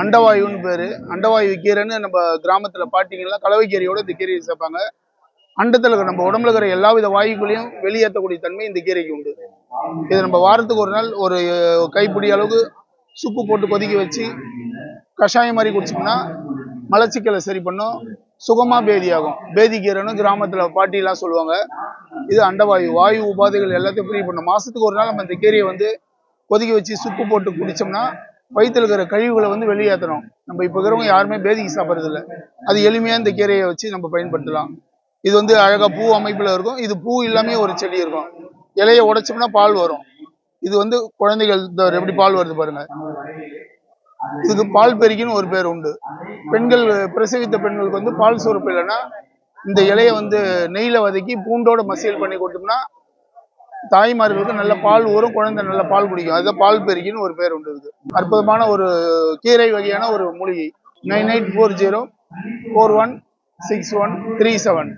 அண்டவாயுன்னு பேர். அண்டவாயு கீரைன்னு நம்ம கிராமத்தில் பாட்டிங்கெல்லாம் கலவை கீரையோட இந்த கீரையை சேர்ப்பாங்க. அண்டத்தில் இருக்கிற நம்ம உடம்புல இருக்கிற எல்லா வித வாயுக்களையும் வெளியேற்றக்கூடிய தன்மை இந்த கீரைக்கு உண்டு. இது நம்ம வாரத்துக்கு ஒரு நாள் ஒரு கைப்பிடி அளவுக்கு சுக்கு போட்டு கொதிக்க வச்சு கஷாயம் மாதிரி குடிச்சோம்னா மலச்சிக்கலை சரி பண்ணும். சுகமாக பேதியாகும். பேதி கீரைன்னு கிராமத்தில் பாட்டிலாம் சொல்லுவாங்க. இது அண்டவாயு. வாயு உபாதைகள் எல்லாத்தையும் ஃப்ரீ பண்ணும் மாதத்துக்கு ஒரு நாள் நம்ம இந்த கீரையை வந்து கொதிக்க வச்சு சுக்கு போட்டு குடிச்சோம்னா வயிற்றுல இருக்கிற கழிவுகளை வந்து வெளியேற்றணும் நம்ம இப்போ இருக்கிறவங்க யாருமே பேதிக்கு சாப்பிட்றது இல்ல அது எளிமையா இந்த கீரையை வச்சு நம்ம பயன்படுத்தலாம். இது வந்து அழகா பூ அமைப்புல இருக்கும். இது பூ இல்லாமே ஒரு செடி இருக்கும். இலையை உடைச்சோம்னா பால் வரும். இது வந்து குழந்தைகள் எப்படி பால் வருது பாருங்க. இதுக்கு பால் பெருக்கின்னு ஒரு பேர் உண்டு. பெண்கள் பிரசவித்த பெண்களுக்கு வந்து பால் சுரப்பு இல்லைன்னா இந்த இலையை வந்து நெய்ல வதக்கி பூண்டோட மசியல் பண்ணி கொடுத்தோம்னா தாய்மார்களுக்கு நல்ல பால் ஊறும் குழந்தை நல்ல பால் குடிக்கும். அதுதான் பால் பெருகின்னு ஒரு பேர் உண்டு இருக்கு அற்புதமான ஒரு கீரை வகையான ஒரு மூலிகை. Nine eight four zero four one six one three seven.